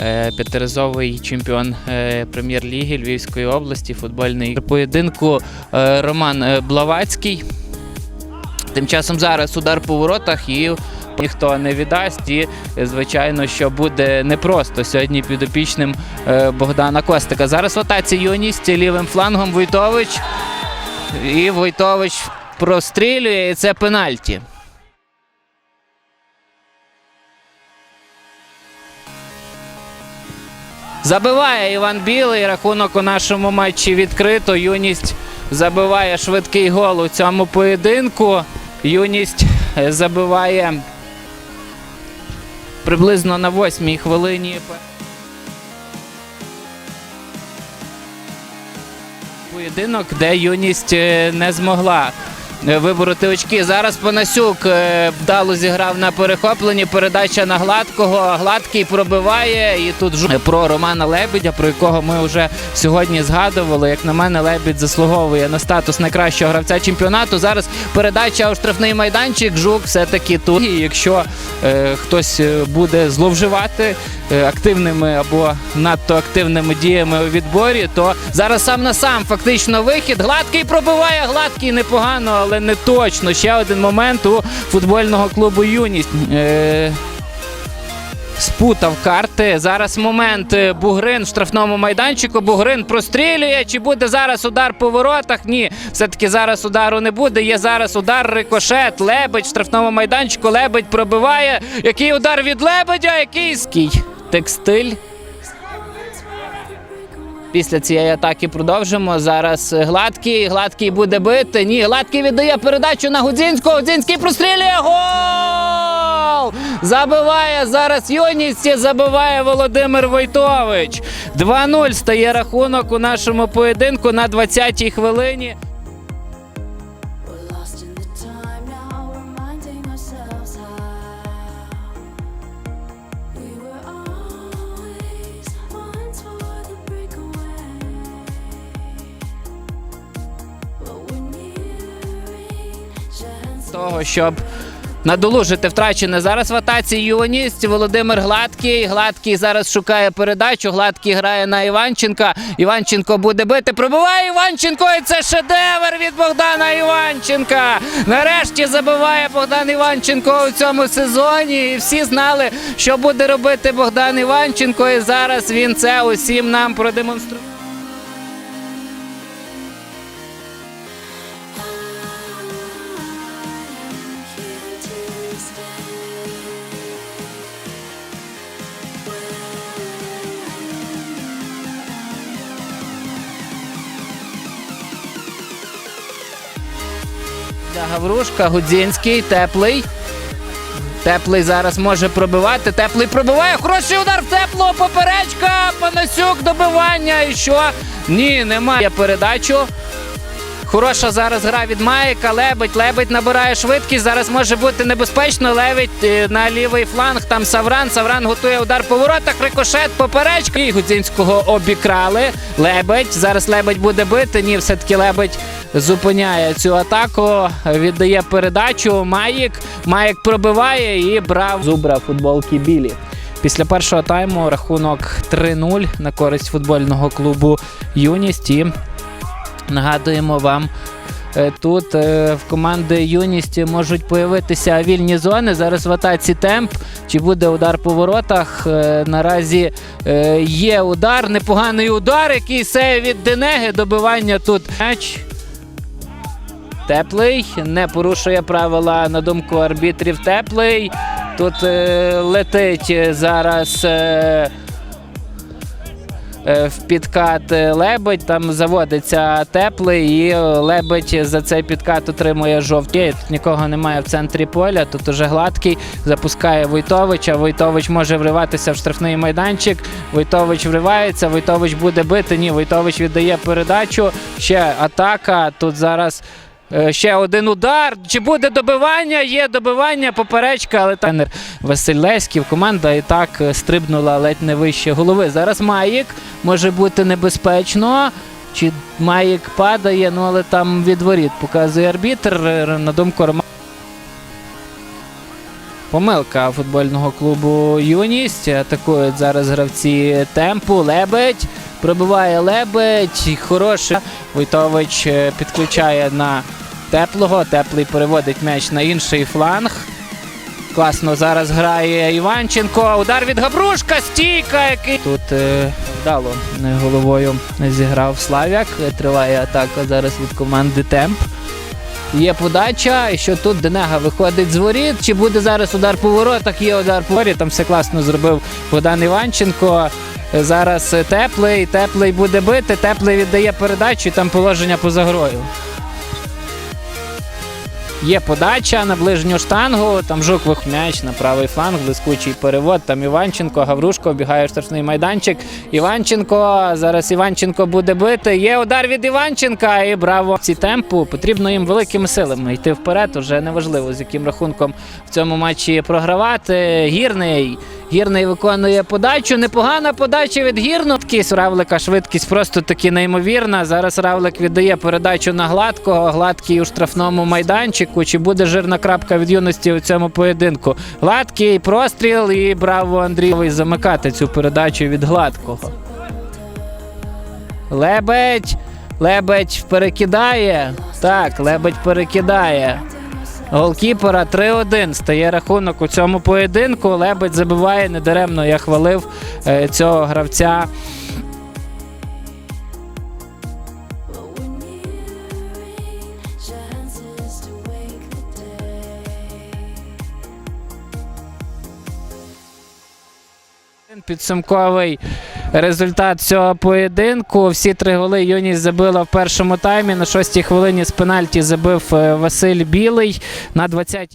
е, п'ятиразовий чемпіон е, прем'єр-ліги Львівської області, футбольний поєдинку е, Роман Блавацький. Тим часом зараз удар по воротах і ніхто не віддасть. І, звичайно, що буде непросто сьогодні підопічним Богдана Костика. Зараз в атаці юність лівим флангом Войтович. І Войтович прострілює, і це пенальті. Забиває Іван Білий. Рахунок у нашому матчі відкрито. Юність забиває швидкий гол у цьому поєдинку. Юність е, забиває приблизно на восьмій хвилині. Поєдинок, де юність е, не змогла вибороти очки. Зараз Панасюк е, вдало зіграв на перехопленні. Передача на гладкого. Гладкий пробиває. І тут жу- про Романа Лебедя, про якого ми вже сьогодні згадували. Як на мене, Лебідь заслуговує на статус найкращого гравця чемпіонату. Зараз передача у штрафний майданчик. Жук все-таки тут. І якщо е, хтось е, буде зловживати е, активними або надто активними діями у відборі, то зараз сам на сам фактично вихід. Гладкий пробиває, гладкий непогано, але не точно. Ще один момент у футбольного клубу Юність. Е, Спутав карти. Зараз момент е, Бугрин в штрафному майданчику. Бугрин прострілює. Чи буде зараз удар по воротах? Ні, все-таки зараз удару не буде. Є зараз удар рикошет. Лебедь в штрафному майданчику. Лебедь пробиває. Який удар від Лебедя? Який ский текстиль. Після цієї атаки продовжимо. Зараз гладкий. Гладкий буде бити. Ні, гладкий віддає передачу на Гудзінського. Гудзінський прострілює. Гол! Забиває зараз і Забиває Володимир Войтович. 2-0 стає рахунок у нашому поєдинку на 20-й хвилині. Того, щоб надолужити втрачене зараз в атаці юність. Володимир Гладкий. Гладкий зараз шукає передачу. Гладкий грає на Іванченка. Іванченко буде бити. Пробиває Іванченко. І це шедевр від Богдана Іванченка. Нарешті забиває Богдан Іванченко у цьому сезоні. І всі знали, що буде робити Богдан Іванченко. І зараз він це усім нам продемонструє. Для Гаврушка, Гудзінський, теплий. Теплий зараз може пробивати. Теплий пробиває. Хороший удар в теплого. Поперечка. Панасюк добивання. І що? Ні, немає передачу. Хороша зараз гра від Майка. Лебедь. Лебедь набирає швидкість. Зараз може бути небезпечно. Лебедь е, на лівий фланг. Там Савран. Савран готує удар по воротах. Рикошет, поперечка. І Гудзінського обікрали. Лебедь. Зараз Лебедь буде бити. Ні, все-таки Лебедь зупиняє цю атаку. Віддає передачу. Маїк. Маїк пробиває і брав зубра футболки білі. Після першого тайму рахунок 3-0 на користь футбольного клубу Юність. І Нагадуємо вам. е, Тут е, в команди Юність можуть появитися вільні зони. Зараз в атаці темп. Чи буде удар по воротах? Е, Наразі є удар, непоганий удар, який сеє від Денеги. Добивання тут м'яч. Теплий не порушує правила на думку арбітрів. Теплий. Тут летить зараз. Е, в підкат е, лебедь, там заводиться теплий, і е, лебедь за цей підкат отримує жовті. Тут нікого немає в центрі поля. Тут уже гладкий запускає Войтовича. Войтович може вриватися в штрафний майданчик. Войтович вривається, Войтович буде бити. Ні, Войтович віддає передачу. Ще атака. Тут зараз. Е, Ще один удар. Чи буде добивання? Є добивання, поперечка, але тренер Василь Леськів. Команда і так е, стрибнула ледь не вище голови. Зараз Маїк може бути небезпечно. Чи Маїк падає, ну але там від воріт показує арбітр. Е, На думку Романа. Помилка футбольного клубу Юність. Атакують зараз гравці темпу. Лебедь. Пробиває лебедь. Хороший. Войтович підключає на теплого. Теплий переводить м'яч на інший фланг. Класно зараз грає Іванченко. Удар від Габрушка. Стійка, який тут е, вдало е, головою зіграв Славяк. Триває атака зараз від команди Темп. Є подача, що тут Денега виходить з воріт. Чи буде зараз удар по воротах? Є удар по воріт. Там все класно зробив Богдан Іванченко. Зараз теплий, теплий буде бити. Теплий віддає передачу, і там положення поза грою. Є подача на ближню штангу. Там Жуквих м'яч на правий фланг, блискучий перевод. Там Іванченко, Гаврушко обігає штрафний майданчик. Іванченко. Зараз Іванченко буде бити. Є удар від Іванченка. І браво. Ці темпу потрібно їм великими силами йти вперед. Уже неважливо, з яким рахунком в цьому матчі програвати. Гірний. Гірний виконує подачу. Непогана подача від гірну. Швидкість Равлика, швидкість просто таки неймовірна. Зараз Равлик віддає передачу на гладкого. Гладкий у штрафному майданчику. Чи буде жирна крапка від юності у цьому поєдинку? Гладкий простріл і браво Андрійовий замикати цю передачу від гладкого. Лебедь. Лебедь перекидає. Так, лебедь перекидає. Голкіпера 3-1 стає рахунок у цьому поєдинку. Лебедь забиває недаремно. Я хвалив е, цього гравця. Підсумковий результат цього поєдинку. Всі три голи Юність забила в першому таймі. На шостій хвилині з пенальті забив е, Василь Білий. На 20-й